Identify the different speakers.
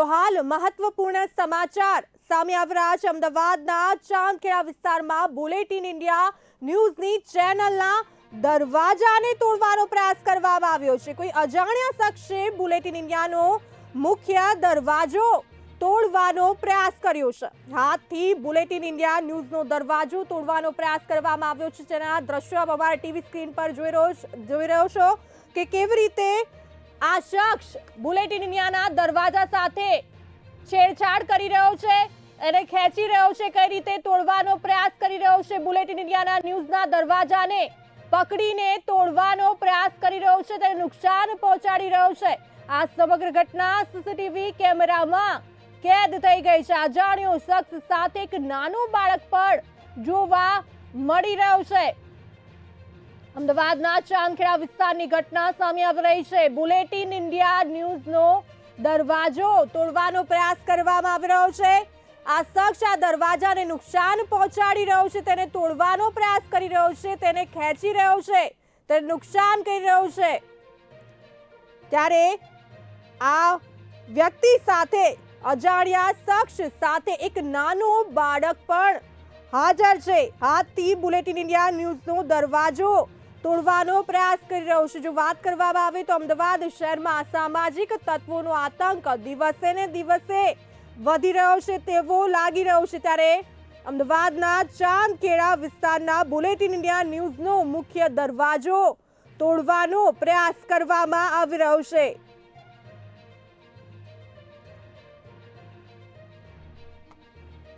Speaker 1: તો હાલ મહત્વપૂર્ણ સમાચાર. સામે આવી છે અમદાવાદના ચાંદખેડા વિસ્તારમાં બુલેટિન ઇન્ડિયા ન્યૂઝની ચેનલના દરવાજાને તોડવાનો પ્રયાસ કરવામાં આવ્યો છે. કોઈ અજાણ્યા શખ્સે બુલેટિન ઇન્ડિયાનો મુખ્ય દરવાજો તોડવાનો પ્રયાસ કર્યો છે. હાથથી બુલેટિન ઇન્ડિયા ન્યૂઝનો દરવાજો તોડવાનો પ્રયાસ કરવામાં આવ્યો છે. જેના દ્રશ્યો અમારા ટીવી સ્ક્રીન પર જોઈ રહ્યો જોઈ રહ્યો છો કે કેવી રીતે આ શખ્સ બુલેટ ઇન્ડિયાના દરવાજા સાથે છેડછાડ કરી રહ્યો છે, એને ખેંચી રહ્યો છે, કઈ રીતે તોડવાનો પ્રયાસ કરી રહ્યો છે બુલેટ ઇન્ડિયાના ન્યૂઝના દરવાજાને પકડીને તોડવાનો પ્રયાસ કરી રહ્યો છે, તેને નુકસાન પહોંચાડી રહ્યો છે. આ સમગ્ર ઘટના સીસીટીવી કેમેરામાં કેદ થઈ ગઈ છે. અજાણ્યો શખ્સ સાથે એક નાનું બાળક પણ જોવા મળી રહ્યો છે. અમદાવાદના ચાંદખેડા વિસ્તારની ઘટના સામે આવી રહી છે. બુલેટિન ઇન્ડિયા ન્યૂઝનો દરવાજો તોડવાનો પ્રયાસ કરવામાં આવી રહ્યો છે. આ શખ્સ આ દરવાજાને નુકસાન પહોંચાડી રહ્યો છે. તેને તોડવાનો પ્રયાસ કરી રહ્યો છે. તેને ખેંચી રહ્યો છે. તેને નુકસાન કરી રહ્યો છે. ત્યારે આ વ્યક્તિ સાથે, અજાણ્યા શખ્સ સાથે એક નાનું બાળક પણ હાજર છે. હાથથી બુલેટિન ઇન્ડિયા ન્યૂઝનો દરવાજો તોડવાનો પ્રયાસ કરી રહ્યો છે. જો વાત કરવામાં આવે તો અમદાવાદ શહેરમાં સામાજિક તત્વોનો આતંક દિવસે ને દિવસે વધી રહ્યો છે, તેવો લાગી રહ્યો છે. ત્યારે અમદાવાદના ચાંદકેળા વિસ્તારના બુલેટિન ઇન્ડિયા ન્યૂઝનો મુખ્ય દરવાજો તોડવાનો પ્રયાસ કરવામાં આવી રહ્યો છે.